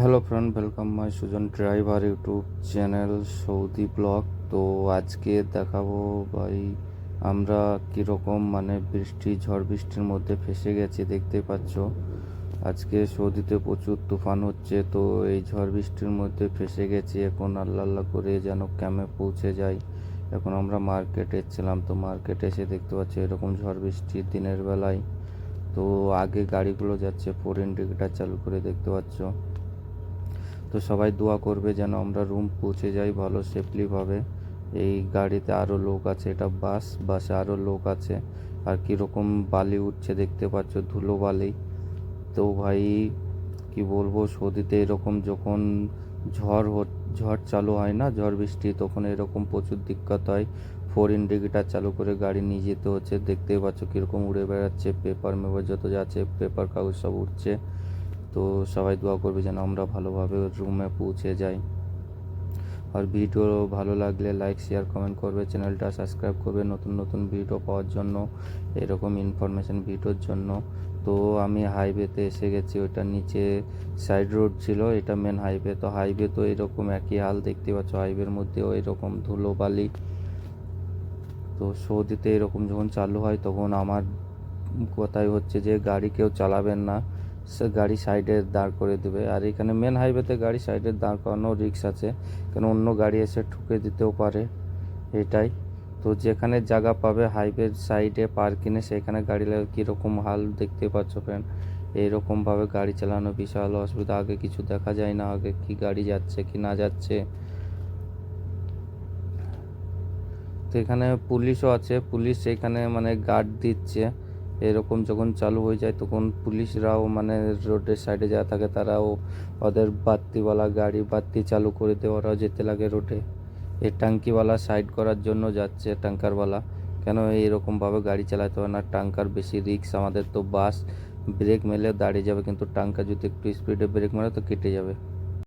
Hello friend welcome my Sujon driver YouTube channel Saudi vlog তো আজকে দেখাবো ভাই, আমরা কীরকম মানে বৃষ্টি, ঝড় বৃষ্টির মধ্যে ফেসে গেছি, দেখতে পাচ্ছ। আজকে সৌদিতে প্রচুর তুফান হচ্ছে, তো এই ঝড় বৃষ্টির মধ্যে ফেসে গেছি। এখন আল্লাহ আল্লাহ করে যেন ক্যামে পৌঁছে যাই। এখন আমরা মার্কেটে এসেছিলাম তো মার্কেটে এসে দেখতে পাচ্ছি এরকম ঝড় বৃষ্টি দিনের বেলায়। তো আগে গাড়িগুলো যাচ্ছে ফোর ইন্ডিকেটার চালু করে দেখতে পাচ্ছ। তো সবাই দোয়া করবে যেন আমরা রুম পৌঁছে যাই ভালো সেফলিভাবে এই গাড়িতে আরও লোক আছে, এটা বাস বাসে আরও লোক আছে। আর কীরকম বালি উঠছে দেখতে পাচ্ছ, ধুলো বালি। তো ভাই, কি বলব, সৌদিতে এরকম যখন ঝড় হ- ঝড় চালু হয় না, ঝড় বৃষ্টি, তখন এরকম প্রচুর দিক্কত হয়। ফোর ইন্ডিকেটার চালু করে গাড়ি নিয়ে যেতে হচ্ছে। দেখতেই পাচ্ছ কীরকম উড়ে বেড়াচ্ছে পেপার মেপার যত যাচ্ছে পেপার কাগজ সব উঠছে। তো সবাই দোয়া করবে যেন আমরা ভালোভাবে রুমে পৌঁছে যাই। আর ভিডিও ভালো লাগলে লাইক শেয়ার কমেন্ট করবে। চ্যানেলটা সাবস্ক্রাইব করবে নতুন নতুন ভিডিও পাওয়ার জন্য, এরকম ইনফরমেশান ভিডিওর জন্য। তো আমি হাইওয়েতে এসে গেছি ওটা নিচে সাইড রোড ছিল, এটা মেন হাইওয়ে তো হাইওয়ে তো এরকম একই হাল দেখতে পাচ্ছ হাইওয়ের মধ্যেও এরকম ধুলো বালি তো সৌদিতে এরকম যখন চালু হয়, তখন আমার কথাই হচ্ছে যে, গাড়ি কেউ চালাবেন না। সে গাড়ি সাইডে দাঁড় করে দেবে। আর এখানে মেন হাইওয়েতে গাড়ি সাইডে দাঁড় করানো রিক্স আছে, কেন অন্য গাড়ি এসে ঠুকে দিতেও পারে, এটাই। তো যেখানে জায়গা পাবে হাইওয়ের সাইডে পার্কিংয়ে সেখানে গাড়ি কীরকম হাল দেখতে পাচ্ছ ফ্রেন্ড এইরকমভাবে গাড়ি চালানো বিশাল অসুবিধা। আগে কিছু দেখা যায় না, আগে কি গাড়ি যাচ্ছে কি না যাচ্ছে। তো এখানে পুলিশও আছে। পুলিশ এখানে মানে গার্ড দিচ্ছে। এরকম যখন চালু হয়ে যায়, তখন পুলিশরাও মানে রোডের সাইডে যা থাকে, তারাও ওদের বাত্তিওয়ালা গাড়ি বাত্তি চালু করে দিয়ে ওরাও যেতে লাগে রোডে। এই ট্যাঙ্কিওয়ালা সাইড করার জন্য যাচ্ছে ট্যাঙ্কারওয়ালা। কেন এইরকমভাবে গাড়ি চালাতে হয় না? ট্যাঙ্কার বেশি রিক্স আমাদের তো বাস ব্রেক মেলে দাঁড়িয়ে যাবে, কিন্তু ট্যাঙ্কার যদি একটু স্পিডে ব্রেক মারে, তো কেটে যাবে।